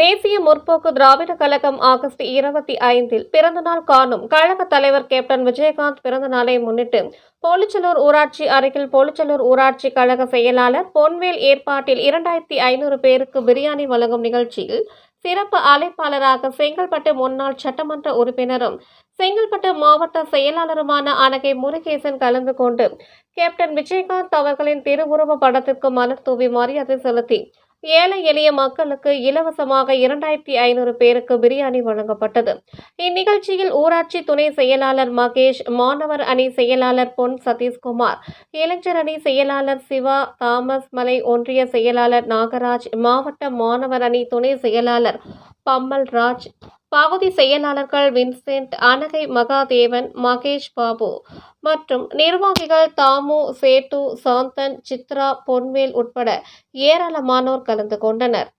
தேசிய முற்போக்கு திராவிட கழகம் ஆகஸ்ட் இருபத்தி ஐந்தில் பிறந்தநாள் காணும் கழக தலைவர் கேப்டன் விஜயகாந்த் பிறந்த நாளை முன்னிட்டு போலிச்சலூர் ஊராட்சி அருகில் போலிச்சலூர் ஊராட்சி கழக செயலாளர் பொன்வேல் ஏற்பாட்டில் இரண்டாயிரத்தி ஐநூறு பேருக்கு பிரியாணி வழங்கும் நிகழ்ச்சியில் சிறப்பு அழைப்பாளராக செங்கல்பட்டு முன்னாள் சட்டமன்ற உறுப்பினரும் செங்கல்பட்டு மாவட்ட செயலாளருமான அனகை முருகேசன் கலந்து கொண்டு கேப்டன் விஜயகாந்த் அவர்களின் திருவுருவ படத்திற்கு மலர் தூவி மரியாதை செலுத்தி ஏழை எளிய மக்களுக்கு இலவசமாக இரண்டாயிரத்தி ஐநூறு பேருக்கு பிரியாணி வழங்கப்பட்டது. இந்நிகழ்ச்சியில் ஊராட்சி துணை செயலாளர் மகேஷ் மாணவர் அணி செயலாளர் பொன் சதீஷ்குமார் இளைஞர் அணி செயலாளர் சிவா தாமஸ் மலை ஒன்றிய செயலாளர் நாகராஜ் மாவட்ட மாணவர் அணி துணை செயலாளர் பம்மல் ராஜ் பகுதி செயலாளர்கள் வின்சென்ட் அனகை மகாதேவன் மகேஷ் பாபு மற்றும் நிர்வாகிகள் தாமு சேட்டு சாந்தன் சித்ரா பொன்வேல் உட்பட ஏராளமானோர் கலந்து கொண்டனர்.